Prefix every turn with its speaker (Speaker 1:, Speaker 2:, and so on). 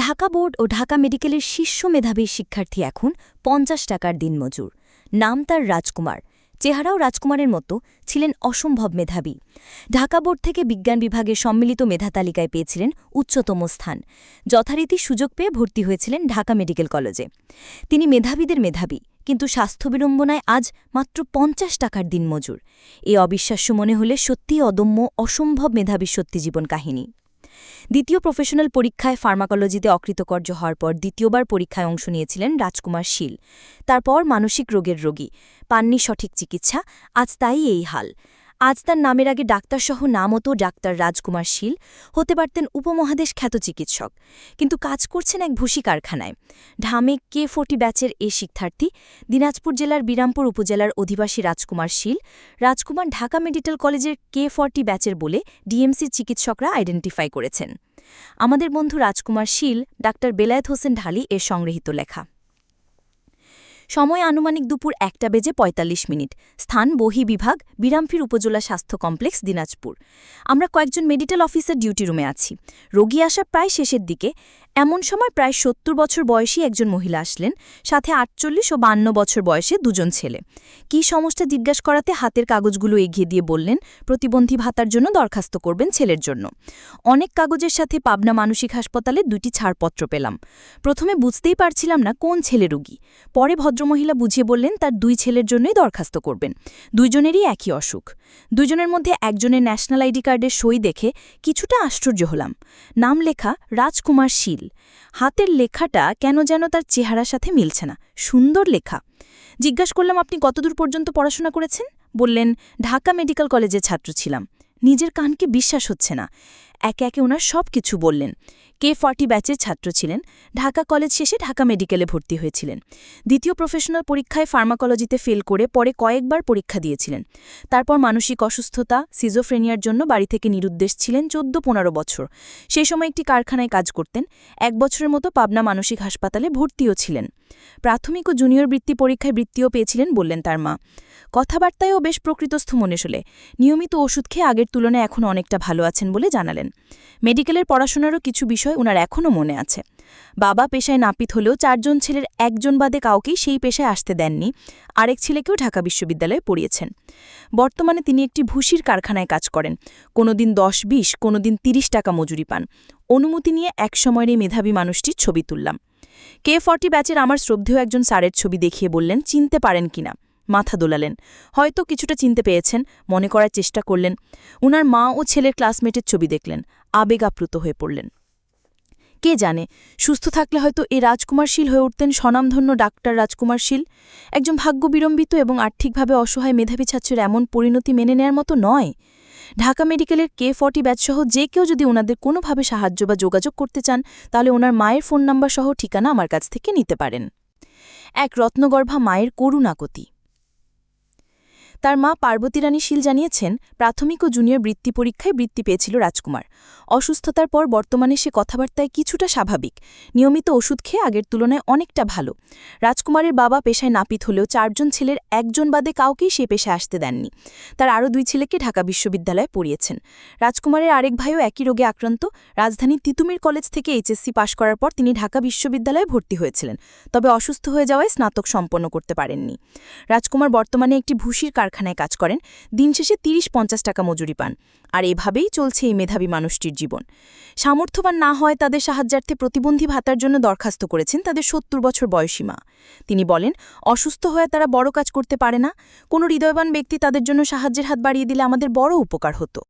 Speaker 1: Dhaka board ও ঢাকা মেডিকেলের শীর্ষ মেধাবী শিক্ষার্থী এখন পঞ্চাশ টাকার দিনমজুর। নাম তার রাজকুমার। চেহারাও রাজকুমারের মতো, ছিলেন অসম্ভব মেধাবী। ঢাকা বোর্ড থেকে বিজ্ঞান বিভাগের সম্মিলিত মেধা তালিকায় পেয়েছিলেন উচ্চতম স্থান। যথারীতি সুযোগ পেয়ে ভর্তি হয়েছিলেন ঢাকা মেডিকেল কলেজে। তিনি মেধাবীদের মেধাবী, কিন্তু স্বাস্থ্য বিড়ম্বনায় আজ মাত্র পঞ্চাশ টাকার দিনমজুর। এ অবিশ্বাস্য মনে হলে সত্যিই অদম্য, অসম্ভব মেধাবী সত্যি জীবন কাহিনী। দ্বিতীয় প্রফেশনাল পরীক্ষায় ফার্মাকোলজিতে অকৃতকর্য হওয়ার পর দ্বিতীয়বার পরীক্ষায় অংশ নিয়েছিলেন রাজকুমার শীল। তারপর মানসিক রোগের রোগী। পাননি সঠিক চিকিৎসা, আজ তাই এই হাল। আজ তার নামের আগে ডাক্তারসহ নামতো ডাক্তার রাজকুমার শীল, হতে পারতেন উপমহাদেশ খ্যাত চিকিৎসক। কিন্তু কাজ করছেন এক ভুসি কারখানায়। ঢামে কে ফোর্টি ব্যাচের এ শিক্ষার্থী, দিনাজপুর জেলার বিরামপুর উপজেলার অধিবাসী রাজকুমার শীল, রাজকুমার ঢাকা মেডিকেল কলেজের কে ফর্টি ব্যাচের বলে ডিএমসির চিকিৎসকরা আইডেন্টিফাই করেছেন। আমাদের বন্ধু রাজকুমার শীল, ডাক্তার বেলায়েত হোসেন ঢালি এর সংগৃহীত লেখা। সময় আনুমানিক দুপুর একটা বেজে ৪৫ মিনিট। স্থান বহি বিভাগ, বিরামফির উপজেলা স্বাস্থ্য কমপ্লেক্স, দিনাজপুর। আমরা কয়েকজন মেডিকেল অফিসার ডিউটি রুমে আছি। রোগী আসা প্রায় শেষের দিকে। এমন সময় প্রায় সত্তর বছর বয়সী একজন মহিলা আসলেন, সাথে আটচল্লিশ ও বান্ন বছর বয়সে দুজন ছেলে। কী সমস্যা জিজ্ঞাসা করাতে হাতের কাগজগুলো এগিয়ে দিয়ে বললেন, প্রতিবন্ধী ভাতার জন্য দরখাস্ত করবেন ছেলের জন্য। অনেক কাগজের সাথে পাবনা মানসিক হাসপাতালে দুটি ছাড়পত্র পেলাম। প্রথমে বুঝতেই পারছিলাম না কোন ছেলে রোগী। পরে ভদ্রমহিলা বুঝিয়ে বললেন, তার দুই ছেলের জন্যই দরখাস্ত করবেন। দুইজনেরই একই অসুখ। দুইজনের মধ্যে একজনের ন্যাশনাল আইডি কার্ডের সই দেখে কিছুটা আশ্চর্য হলাম। নাম লেখা রাজকুমার শীল। হাতের লেখাটা কেন যেন তার চেহারার সাথে মিলছে না। সুন্দর লেখা। জিজ্ঞাসা করলাম, আপনি কতদূর পর্যন্ত পড়াশোনা করেছেন? বললেন, ঢাকা মেডিকেল কলেজের ছাত্র ছিলাম। নিজের কানকে বিশ্বাস হচ্ছে না। একে একে ওনার সব কিছু বললেন। কে ফর্টি ব্যাচের ছাত্র ছিলেন, ঢাকা কলেজ শেষে ঢাকা মেডিকেলে ভর্তি হয়েছিলেন। দ্বিতীয় প্রফেশনাল পরীক্ষায় ফার্মাকোলজিতে ফেল করে পরে কয়েকবার পরীক্ষা দিয়েছিলেন। তারপর মানসিক অসুস্থতা, সিজোফ্রেনিয়ার জন্য বাড়ি থেকে নিরুদ্দেশ ছিলেন চোদ্দ পনেরো বছর। সেই সময় একটি কারখানায় কাজ করতেন। এক বছরের মতো পাবনা মানসিক হাসপাতালে ভর্তিও ছিলেন। প্রাথমিক ও জুনিয়র বৃত্তি পরীক্ষায় বৃত্তিও পেয়েছিলেন বললেন তার মা। কথাবার্তায়ও বেশ প্রকৃতস্থ মনে শোলে। নিয়মিত ওষুধ খেয়ে আগের তুলনায় এখন অনেকটা ভালো আছেন বলে জানালেন। মেডিকেলের পড়াশোনারও কিছু বিষয় উনার এখনও মনে আছে। বাবা পেশায় নাপিত হলেও চারজন ছেলের একজন বাদে কাউকেই সেই পেশায় আসতে দেননি। আরেক ছেলেকেও ঢাকা বিশ্ববিদ্যালয়ে পড়িয়েছেন। বর্তমানে তিনি একটি ভুসির কারখানায় কাজ করেন। কোনোদিন দশ বিশ, কোনোদিন তিরিশ টাকা মজুরি পান। অনুমতি নিয়ে এক সময়ের এই মেধাবী মানুষটির ছবি তুললাম। কে ফর্টি ব্যাচের আমার শ্রদ্ধেয় একজন স্যারের ছবি দেখিয়ে বললেন, চিনতে পারেন কিনা? মাথা দোলালেন। হয়তো কিছুটা চিনতে পেয়েছেন, মনে করার চেষ্টা করলেন। উনার মা ও ছেলের ক্লাসমেটের ছবি দেখলেন, আবেগাপ্লুত হয়ে পড়লেন। কে জানে, সুস্থ থাকলে হয়তো এই রাজকুমারশীল হয়ে উঠতেন স্বনামধন্য ডাক্তার রাজকুমারশীল। একজন ভাগ্য ভাগ্যবিড়ম্বিত এবং আর্থিকভাবে অসহায় মেধাবী ছাত্রের এমন পরিণতি মেনে নেয়ার মতো নয়। ঢাকা মেডিকেলের কে ফর্টি ব্যাচসহ যে কেউ যদি ওনাদের কোনোভাবে সাহায্য বা যোগাযোগ করতে চান, তাহলে ওনার মায়ের ফোন নাম্বার সহ ঠিকানা আমার কাছ থেকে নিতে পারেন। এক রত্নগর্ভা মায়ের করুণাকতি তার মা পার্বতী রানী শীল জানিয়েছেন, প্রাথমিক ও জুনিয়র বৃত্তি পরীক্ষায় বৃত্তি পেয়েছিল রাজকুমার। অসুস্থতার পর বর্তমানে সে কথাবার্তায় কিছুটা স্বাভাবিক। নিয়মিত ওষুধ খেয়ে আগের তুলনায় অনেকটা ভালো। রাজকুমারের বাবা পেশায় নাপিত হলেও চারজন ছেলের একজন বাদে কাউকেই সে পেশায় আসতে দেননি। তার আরও দুই ছেলেকে ঢাকা বিশ্ববিদ্যালয়ে পড়িয়েছেন। রাজকুমারের আরেক ভাইও একই রোগে আক্রান্ত। রাজধানীর তিতুমির কলেজ থেকে এইচএসসি পাশ করার পর তিনি ঢাকা বিশ্ববিদ্যালয়ে ভর্তি হয়েছিলেন, তবে অসুস্থ হয়ে যাওয়ায় স্নাতক সম্পন্ন করতে পারেননি। রাজকুমার বর্তমানে একটি ভুসির কারখানায় কাজ করেন, দিন শেষে তিরিশ পঞ্চাশ টাকা মজুরি পান। আর এভাবেই চলছে এই মেধাবী মানুষটির জীবন। সামর্থ্যবান না হয় তাদের সাহায্যার্থে প্রতিবন্ধী ভাতার জন্য দরখাস্ত করেছেন তাদের সত্তর বছর বয়সী মা। তিনি বলেন, অসুস্থ হয়ে তারা বড় কাজ করতে পারে না। কোনো হৃদয়বান ব্যক্তি তাদের জন্য সাহায্যের হাত বাড়িয়ে দিলে আমাদের বড় উপকার হতো।